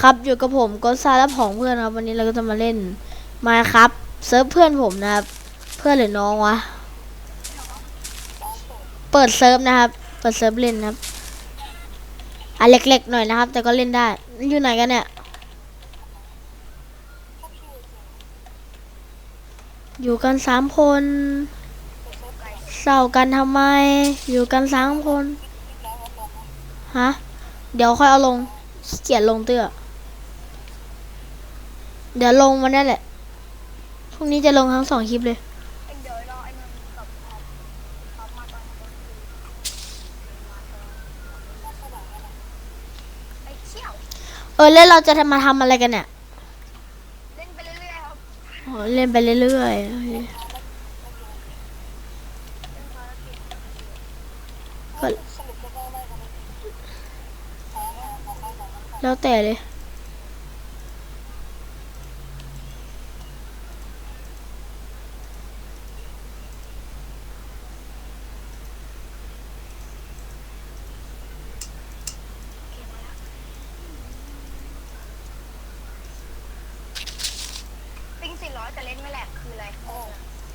ครับอยู่กับผมก็ซาและผองเพื่อนครับ วันนี้เราก็จะมาเล่นมาครับเซิร์ฟเพื่อนผมนะครับ เพื่อนหรือน้องวะเปิดเซิร์ฟนะครับ เปิดเซิร์ฟเล่นนะครับอะเล็กๆหน่อยนะครับ แต่ก็เล่นได้อยู่ไหนกันเนี่ยอยู่กันสามคนเศร้ากันทำไม อยู่กันสามคนฮะเดี๋ยวค่อยเอาลงเกียจลงเตื้อ เดี๋ยวลงมันได้แหละ พรุ่งนี้จะลงทั้งสองคลิปเลย เออแล้วเราจะมาทำอะไรกันเนี่ย เล่นไปเรื่อยๆครับอ๋อเล่นไปเรื่อยๆก็แล้วแต่เลย ปิ้งสี่ร้อยแต่ เล่นไม่แหลกคืออะไร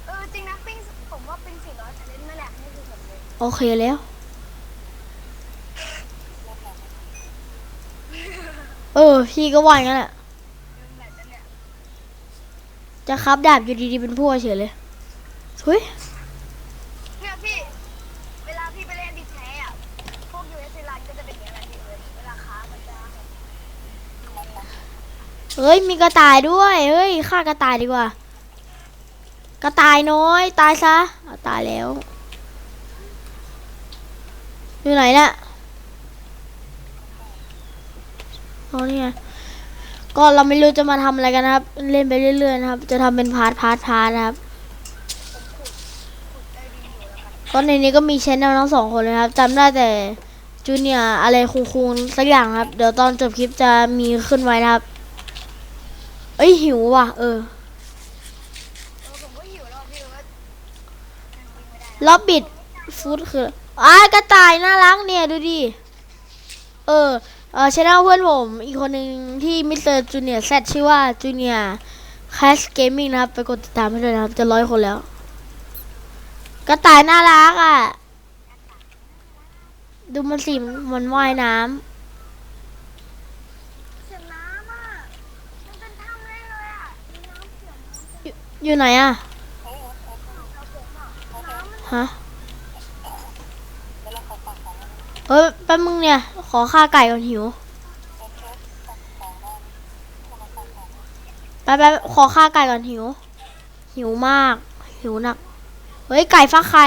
เออจริงนะปิ้งผมว่าปิ้งสี่ร้อยแต่เล่นไม่แหลกนี่คือผมเลยโอเคแล้ว เออ พี่ก็ว่าอย่างนั้นแหละลืมแหลกแล้วเนี่ยจะคับดาบอยู่ดีๆเป็นพวกเฉยเลยเฮ้ยเนี่ยพี่ เวลาพี่ไปเล่นดิแท้อะพวกยูเอสซีรันก็จะเป็นอย่างไรพี่เอิญเวลาค้ามันจะเฮ้ยมีกระต่ายด้วย เฮ้ยฆ่ากระต่ายดีกว่า กระต่ายน้อย ตายซะเอาตายแล้ว อยู่ไหนเนี่ยเอานี่ไงก็เราไม่รู้จะมาทำอะไรกันนะครับ เล่นไปเรื่อยๆนะครับ จะทำเป็นพาร์ทพาร์ทพาร์ทนะครับได้ดีอนในนี้ก็มีชแนลทั้งสองคนเลยครับจำได้แต่จูเนียอะไรคูณๆสักอย่างครับ เดี๋ยวตอนจบคลิปจะมีขึ้นไว้นะครับ เอ้ยหิวว่ะ เออ เออผมก็หิวแล้วอะพี่เอิญยังกินไม่ได้ ล็อบบิดฟู้ดคืออ้ายกระต่ายน่ารักเนี่ยดูดิเออเออชแนลเพื่อนผมอีกคนหนึ่งที่มิสเตอร์จูเนียร์แซชื่อว่าจูเนียร์แคสเกมมิ่งนะครับ ไปกดติดตามให้ด้วยนะครับ จะร้อยคนแล้ว กระต่ายน่ารักอะ ดูมันสิมันว่ายน้ำเสียงน้ำอะมันเป็นถ้ำเลยเลยอะมีน้ำเสียงน้ำเสียงอยู่ไหนอะ เอาผมอะน้ำมัน ฮะเอ้ยแป๊บมึงเนี่ย ขอข้าไก่ก่อนหิวแป๊บแป๊บขอข้าไก่ก่อนหิว หิวมาก หิวหนัก เฮ้ย ไก่ฟักไข่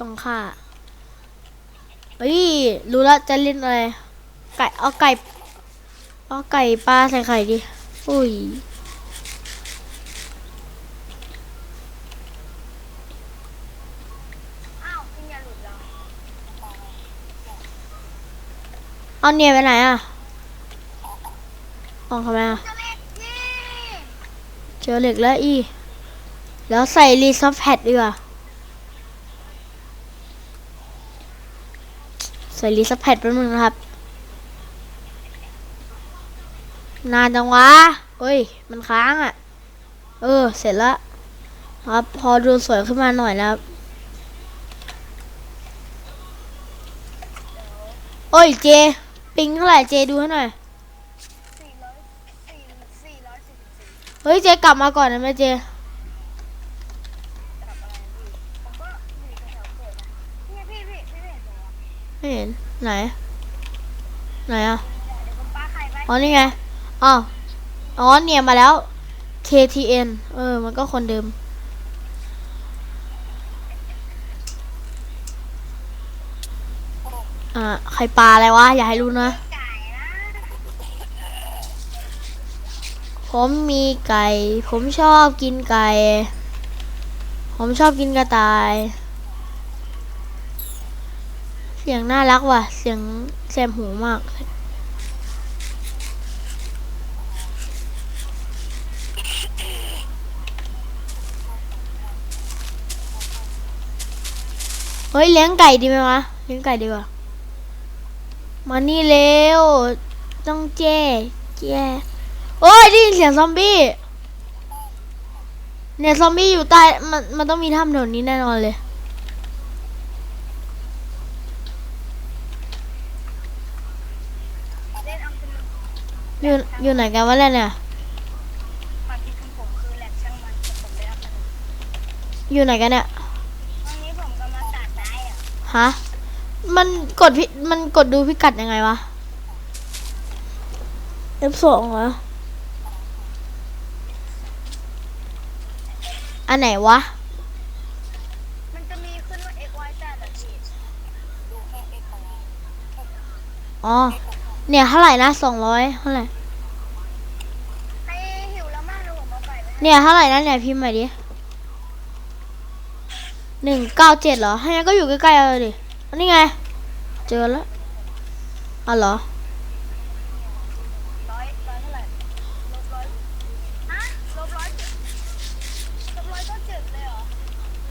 ต้องฆ่าเฮ้ย รู้แล้วจะเล่นอะไร ไก่ เอาไก่ เอาไก่ปลาใส่ไข่ดิ อุ้ย อ้าวพี่อย่าหลุดเหรอ เอาเนี่ยไปไหนอะออกทำไมอะ เจอเหล็กแล้วอี แล้วใส่รีซับแพดดีกว่า ใส่รีซับแพดแป๊บนึงนะครับ นานจังวะเอ้ย มันค้างอะ เออ เสร็จแล้วครับ พอดูสวยขึ้นมาหน่อยแล้วครับโอ้ยเจ ปิงเท่าไหร่เจดูให้หน่อยสี่ร้อยสี่สี่ร้อยสี่สิบสี่เฮ้ยเจกลับมาก่อนนะแม่เจกับอะไรพี่ผมก็อยู่แถวๆเกิดนะเนี่ยพี่พี่พี่ไม่เห็นเหรอไม่เห็น ไหน ไหนอะเดี๋ยวผมปาไข่ไปอ๋อนี่ไง อ๋อ อ๋อเนี่ยมาแล้ว KTN เออ มันก็คนเดิม อ่าใครปลาอะไรวะ อย่าให้รู้นะ ผมมีไก่ ผมชอบกินไก่ ผมชอบกินกระต่าย เสียงน่ารักว่ะ เสียงแสบหูมาก เฮ้ย เลี้ยงไก่ดีไหมวะ เลี้ยงไก่ดีกว่า มานี่เร็ว ต้องเจ้แย่โอ้ยได้ยินเสียงซอมบี้เนี่ยซอมบี้อยู่ใต้มันมันต้องมีถ้ำแถวนี้แน่นอนเลยเล่นเอาเป็นอยู่อยู่ไหนกันวะเนี่ยความคิดของผมคือแหลกช่างมันแต่ผมได้รับมันอยู่ไหนกันเนี่ยวันนี้ผมกำลังตัดไม้อะฮะ มันกดพิมันกดดูพิกัดยังไงวะ F2 เหรอ อันไหนวะ มันจะมีขึ้นว่า x y z แบบพี่ดูแค่ x ของเราอ๋อ เนี่ยเท่าไหร่นะสองร้อยเท่าไหร่ใครหิวแล้วมากเลยผมเอาไปไหมเนี่ยเท่าไหร่นะเนี่ยพิมพ์มาดิหนึ่งเก้าเจ็ดเหรอถ้างั้นก็อยู่ใกล้ๆเลยดิอั นนี้ไง เจอแล้วอ๋อเหรอร้อยร้อยเท่าไหร่ลบร้อยฮะลบร้อยลบร้อยก็เจ็ดเลยเหรอ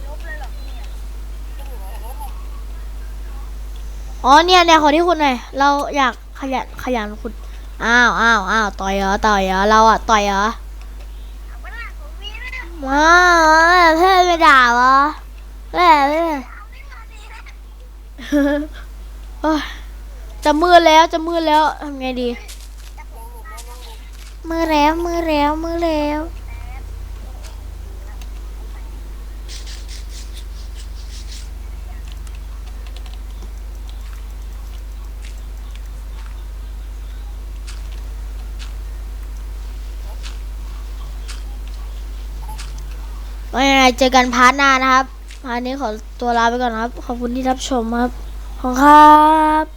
ลบเลยเหรอพี่เนี่ยอ๋อเนี่ยเนี่ยขอที่คุณหน่อยเราอยากขยันขยันคุณอ้าวอ้าวอ้าวต่อยเหรอต่อยเหรอเราอะต่อยเหรอเอาไปละผมมีนะว้าวเพื่อนไปด่าเหรอแม่เพื่อน เอาไม่มาดีนะ โอ้ย จะมืดแล้วจะมืดแล้วทำไงดี มือแล้วมือแล้วมือแล้วไว้ยังไงเจอกันพาร์ทหน้านะครับพาร์ทนี้ขอตัวลาไปก่อนครับ ขอบคุณที่รับชมครับ ครับ